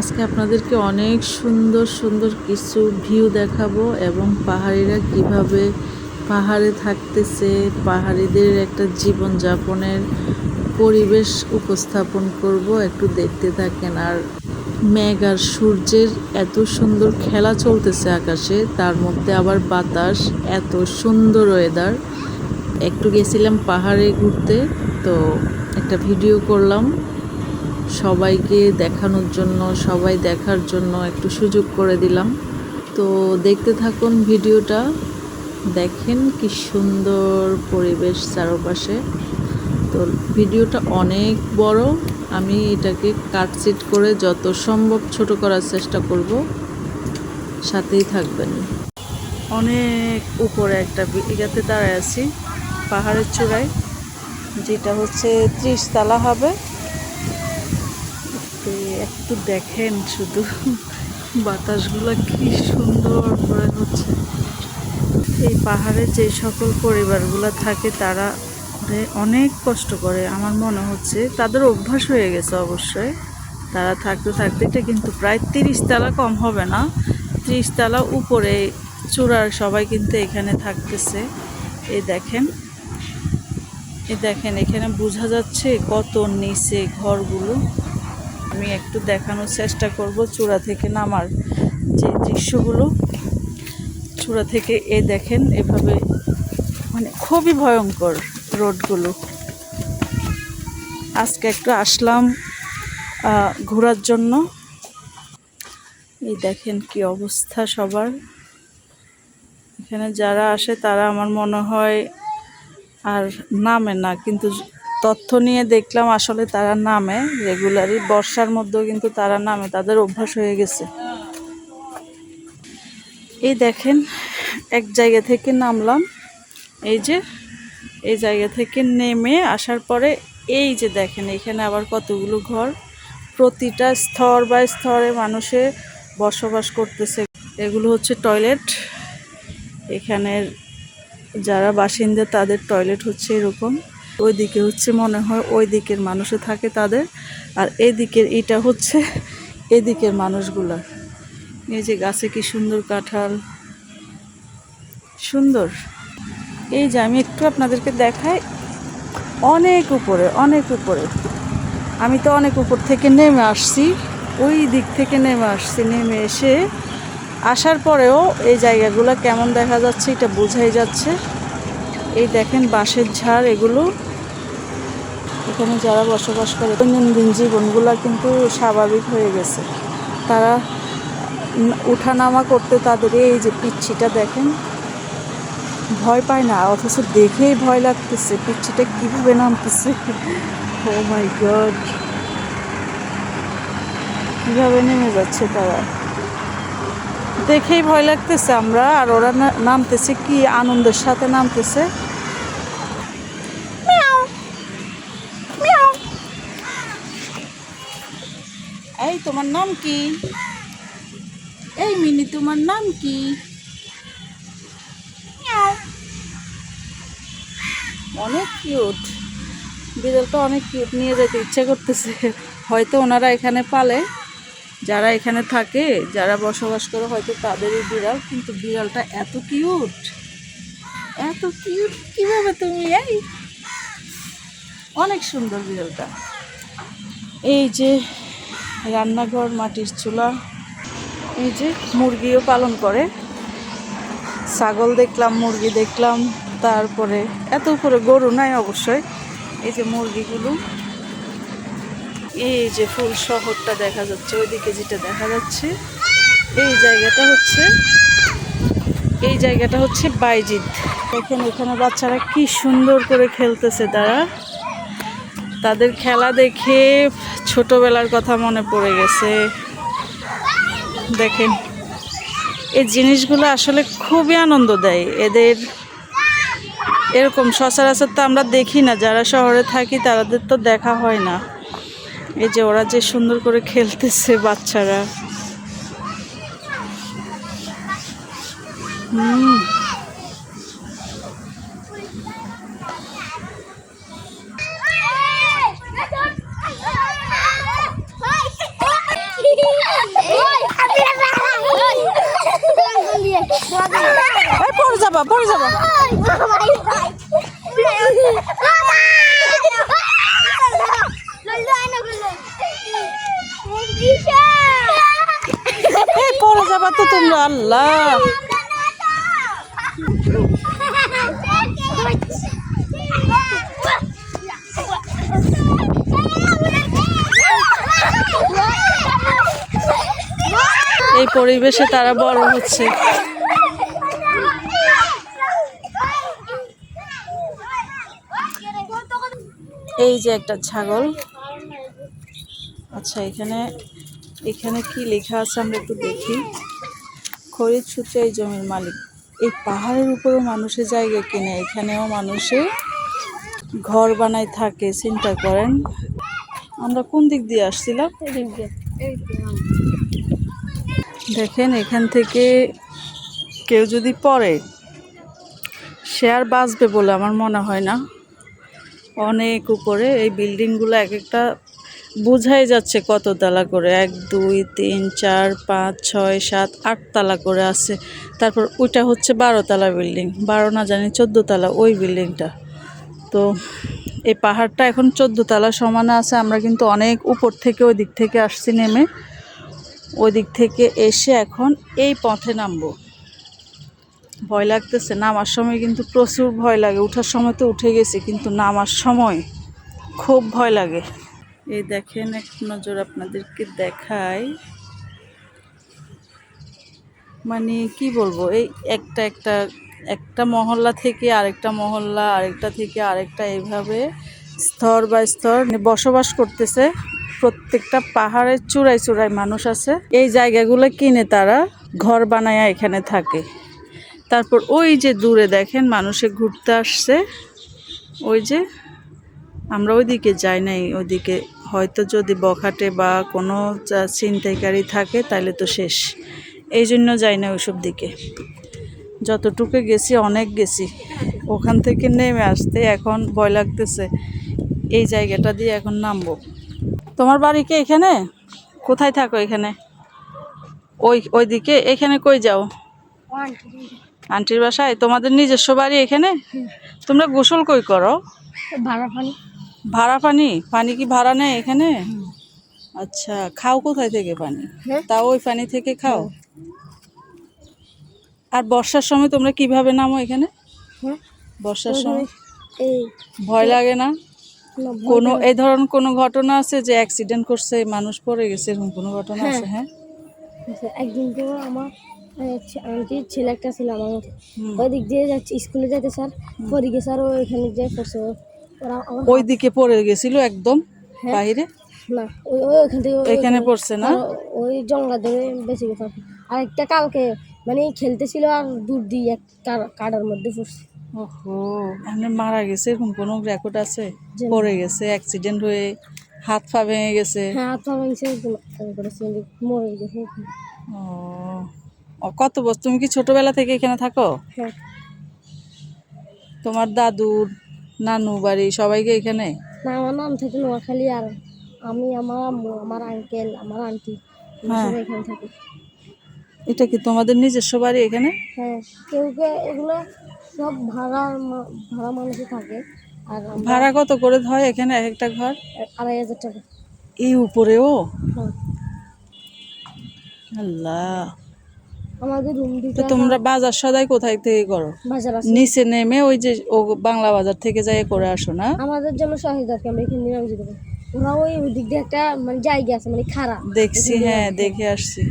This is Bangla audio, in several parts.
আজকে আপনাদেরকে অনেক সুন্দর সুন্দর কিছু ভিউ দেখাবো এবং পাহাড়িরা কীভাবে পাহাড়ে থাকতেছে, পাহাড়িদের একটা জীবনযাপনের পরিবেশ উপস্থাপন করব, একটু দেখতে থাকেন। আর মেঘ আর সূর্যের এত সুন্দর খেলা চলতেছে আকাশে, তার মধ্যে আবার বাতাস, এত সুন্দর ওয়েদার একটু গেছিলাম পাহাড়ে ঘুরতে, তো একটা ভিডিও করলাম। সবাইকে দেখানোর জন্য, সবাই দেখার জন্য একটু সুযোগ করে দিলাম। তো দেখতে থাকুন ভিডিওটা, দেখেন কি সুন্দর পরিবেশ চারপাশে। তো ভিডিওটা অনেক বড়, আমি এটাকে কাটসিট করে যত সম্ভব ছোট করার চেষ্টা করব। সাথেই থাকবেন। অনেক উপরে একটা জায়গাতে দাঁড়ায় আছি, পাহাড়ের চূড়ায়, যেটা হচ্ছে ত্রিশ তালা হবে। একটু দেখেন শুধু বাতাসগুলো কি সুন্দর করে হচ্ছে। এই পাহাড়ে যে সকল পরিবারগুলো থাকে, তারা অনেক কষ্ট করে। আমার মনে হচ্ছে তাদের অভ্যাস হয়ে গেছে অবশ্যই। তারা থাকতে থাকতে এটা কিন্তু প্রায় তিরিশ তালা কম হবে না। ত্রিশ তালা উপরে চূড়ার সবাই কিন্তু এখানে থাকতেছে। এই দেখেন এই দেখেন, এখানে বোঝা যাচ্ছে কত নিচে ঘরগুলো। আমি একটু দেখানোর চেষ্টা করব চূড়া থেকে নামার যে দৃশ্যগুলো। চূড়া থেকে এ দেখেন, এভাবে মানে খুবই ভয়ঙ্কর রোডগুলো। আজকে একটু আসলাম ঘোরার জন্য। এই দেখেন কি অবস্থা সবার। এখানে যারা আসে তারা আমার মনে হয় আর নামে না, কিন্তু তথ্য নিয়ে দেখলাম আসলে তারা নামে, রেগুলারই। বর্ষার মধ্যেও কিন্তু তারা নামে, তাদের অভ্যাস হয়ে গেছে। এই দেখেন, এক জায়গা থেকে নামলাম। এই যে, এই জায়গা থেকে নেমে আসার পরে এই যে দেখেন, এখানে আবার কতগুলো ঘর। প্রতিটা স্তর বা স্তরে মানুষে বসবাস করতেছে। এগুলো হচ্ছে টয়লেট। এখানের যারা বাসিন্দা, তাদের টয়লেট হচ্ছে এরকম। ওইদিকে হচ্ছে মনে হয় ওই দিকের মানুষে থাকে তাদের, আর এদিকের এটা হচ্ছে এদিকের মানুষগুলা। এই যে গাছে কি সুন্দর কাঁঠাল, সুন্দর। এই যে আমি একটু আপনাদেরকে দেখাই, অনেক উপরে অনেক উপরে। আমি তো অনেক উপর থেকে নেমে আসছি, ওই দিক থেকে নেমে আসছি, নেমে এসে আসার পরেও এই জায়গাগুলো কেমন দেখা যাচ্ছে এটা বোঝাই যাচ্ছে। এই দেখেন বাঁশের ঝাড়, এগুলো এখানে যারা বসবাস করে দৈনন্দিন জীবনগুলো কিন্তু স্বাভাবিক হয়ে গেছে। তারা উঠানামা করতে তাদের এই যে পিচ্ছিটা দেখেন, ভয় পায় না, অথচ দেখেই ভয় লাগতেছে, পিচ্ছিটা কীভাবে নামতেছে। ও মাই গড কীভাবে নেমে যাচ্ছে তারা? দেখেই ভয় লাগতেছে আমরা, আর ওরা নামতেছে কি, আনন্দের সাথে নামতেছে। এই, তোমার নাম কি? এই মিনি, তোমার নাম কি? অনেক কিউট বিড়ালটা অনেক কিউট নিয়ে যেতে ইচ্ছে করতেছে। হয়তো ওনারা এখানে পালে। যারা এখানে থাকে, যারা বসবাস করে, হয়তো তাদেরই বিড়াল, কিন্তু বিড়ালটা এত কিউট এত কিউট কীভাবে তুমি এই? অনেক সুন্দর বিড়ালটা। এই যে রান্নাঘর, মাটির চুলা, এই যে মুরগিও পালন করে। ছাগল দেখলাম, মুরগি দেখলাম, তারপরে এত উপরে গরু নাই অবশ্যই। এই যে মুরগিগুলো, এই যে ফুল শহরটা দেখা যাচ্ছে, ওইদিকে যেটা দেখা যাচ্ছে, এই জায়গাটা হচ্ছে, এই জায়গাটা হচ্ছে বাইজিদ। দেখেন, এখানে বাচ্চারা কি সুন্দর করে খেলতেছে তারা। তাদের খেলা দেখে ছোটবেলার কথা মনে পড়ে গেছে। দেখেন, এই জিনিসগুলো আসলে খুবই আনন্দ দেয়। এদের এরকম সচরাচর তো আমরা দেখি না, যারা শহরে থাকি তাদের তো দেখা হয় না। এই যে ওরা যে সুন্দর করে খেলতেছে বাচ্চারা। হুম। যাবা পড়ে যাবা। পড়ে যাবা তো তোমরা আল্লাহ। এই পরিবেশে তারা বড় হচ্ছে। এই যে একটা ছাগল। আচ্ছা এখানে এখানে কি লেখা আছে আমরা একটু দেখি। খরিদ সূত্রে এই জমির মালিক। এই পাহাড়ের উপরেও মানুষের জায়গা কিনে, এখানেও মানুষে ঘর বানায় থাকে, চিন্তা করেন। আমরা কোন দিক দিয়ে আসছিলাম? দেখেন, এখান থেকে কেউ যদি পড়ে, সে আর বাঁচবে বলে আমার মনে হয় না। অনেক উপরে, এই বিল্ডিংগুলো এক একটা বোঝাই যাচ্ছে কত তালা করে। এক, দুই, তিন, চার, পাঁচ, ছয়, সাত আট তালা করে আছে। তারপর ওইটা হচ্ছে বারো তালা বিল্ডিং। বারো না জানি চোদ্দ তালা ওই বিল্ডিংটা। তো এই পাহাড়টা এখন চোদ্দ তালা সমানে আছে। আমরা কিন্তু অনেক উপর থেকে ওই দিক থেকে আসছি নেমে। ওই দিক থেকে এসে এখন এই পথে নামবো। ভয় লাগতেছে, নামার সময় কিন্তু প্রচুর ভয় লাগে। ওঠার সময় তো উঠে গেছে, কিন্তু নামার সময় খুব ভয় লাগে। এই দেখেন, এক নজর আপনাদেরকে দেখাই। মানে কি বলব, এই একটা একটা একটা মহল্লা থেকে আরেকটা মহল্লা, আরেকটা থেকে আরেকটা, এইভাবে স্তর বা স্তর বসবাস করতেছে। প্রত্যেকটা পাহাড়ের চূড়ায় চূড়ায় মানুষ আছে। এই জায়গাগুলো কিনে তারা ঘর বানায় এখানে থাকে। তারপর ওই যে দূরে দেখেন, মানুষে ঘুরতে আসছে। ওই যে আমরা ওইদিকে যাই নাই, ওইদিকে হয়তো যদি বখাটে বা কোনো চা- ছিনতাইকারী থাকে তাহলে তো শেষ। এই জন্য যাই না ওইসব দিকে। যতটুকু গেছি, অনেক গেছি। ওখান থেকে নেমে আসতে এখন ভয় লাগতেছে, এই জায়গাটা দিয়ে এখন নামবো। তোমার বাড়ি কি এখানে? কোথায় থাকো এখানে? ওই, ওইদিকে, এখানে কই যাও? আন্টির বাসায়? তোমাদের নিজস্ব বাড়ি এখানে? তোমরা গোসল কই করো? ভাড়া পানি ভাড়া পানি? পানি কি ভাড়া নেয় এখানে? আচ্ছা খাও কোথায় থেকে পানি। তাও ওই পানি থেকে খাও? আর বর্ষার সময় তোমরা কীভাবে নামো এখানে? বর্ষার সময়? ভয় লাগে না? কোনো। এই ধরনের কোনো ঘটনা আছে যে অ্যাক্সিডেন্ট করছে মানুষ পড়ে গেছে এরকম কোনো ঘটনা হ্যাঁ। আছে হ্যাঁ? আচ্ছা, একদিন আমার আন্টির ছেলে একটা ছিল আমার মতো। ওই দিক দিয়ে যাচ্ছে স্কুলে যেতে স্যার। পরে গিয়ে স্যার ও এখানে যাই পড়ছে। ওরা ওই দিকে পড়ে গেছিল একদম হ্যাঁ। বাইরে? না ওই ওই ওখান থেকে এখানে পড়ছে না? ওই জঙ্গলা ধরে বেঁচে গেছে আর একটা কালকে মানে খেলতেছিল আর দূর দিয়ে এক কাটার মধ্যে পড়ছে। ওহো এমনি মারা গেছে এরকম কোনো রেকর্ড আছে? পড়ে গেছে অ্যাক্সিডেন্ট হয়ে হাত পা ভেঙে গেছে? হ্যাঁ হাত পা ভাঙছে মরে গেছে। ও ও, কত বছর তুমি কি ছোটবেলা থেকে এখানে থাকো? হ্যাঁ। তোমার দাদুর নানু বাড়ি সবাইকে এখানে? না আমার নাম থাকে নোয়াখালী আর আমি আমার আম্মু আমার আঙ্কেল আমার আন্টি আমরা হ্যাঁ। সবাই এখানে থাকি। এটা কি তোমাদের নিজস্ব বাড়ি এখানে? হ্যাঁ কেউ কেউ এগুলো সব ভাড়া মা- ভাড়া মানুষই থাকে। আর আমরা ভাড়া কত করে হয় এখানে এক একটা ঘর? আড়াই হাজার টাকা। এই উপরেও? হ্যাঁ। আল্লাহ। আমাদের রুম তো দিতে তোমরা বাজার সদাই কোথায় থেকে করো? বাজার আছে। নিচে নেমে ওই যে ও বাংলা বাজার থেকে যাই করে আসো না? আমাদের জন্য সহজ দরকার আমরা এখানে যেতে পারি ওরা ওই দিক দিয়ে একটা মানে জায়গা আছে মানে খারাপ দেখছি হ্যাঁ দেখে আসছি।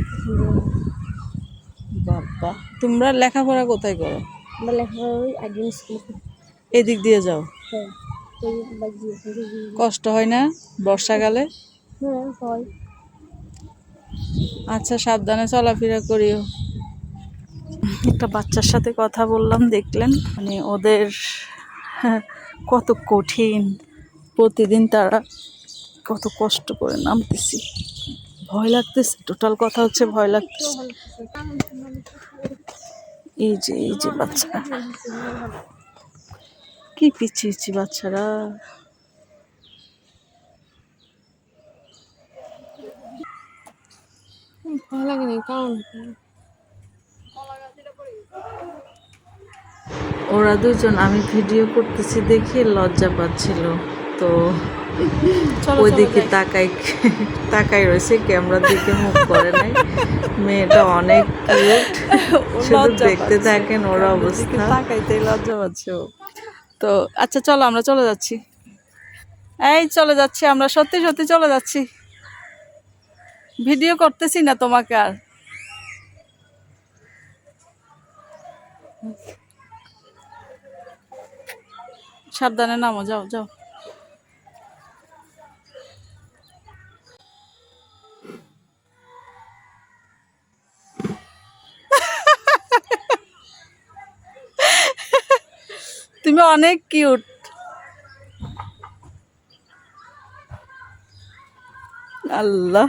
বাবা তোমরা লেখাপড়া কোথায় করো? আমরা লেখাপড়া ওই আইডিয়ান স্কুল এদিক দিয়ে যাও। হ্যাঁ। কষ্ট হয় না বর্ষাকালে? হ্যাঁ হয়। আচ্ছা সাবধানে চলাফেরা করিও। একটা বাচ্চার সাথে কথা বললাম, দেখলেন মানে ওদের কত কঠিন। প্রতিদিন তারা কত কষ্ট করে নামতেছি। ভয় লাগতেছে, টোটাল কথা হচ্ছে ভয় লাগতেছে। এই যে এই যে বাচ্চারা। কি পিছিয়েছি বাচ্চারা। ভালো লাগে না কারণ ওরা দুজন আমি ভিডিও করতেছি দেখে লজ্জা পাচ্ছিল। তো ওইদিকে। তাকাই তাকাই রয়েছে ক্যামেরার দিকে মুখ করে নাই। মেয়েটা অনেক কিউট শুধু লজ্জা দেখতে। থাকেন ওর অবস্থা। তাকাইতেই লজ্জা পাচ্ছে ও। তো আচ্ছা চলো আমরা চলে যাচ্ছি। এই চলে যাচ্ছি আমরা সত্যি সত্যি চলে যাচ্ছি। ভিডিও করতেছি না তোমাকে আর। সাবধানে নামো যাও যাও। তুমি অনেক কিউট। আল্লাহ।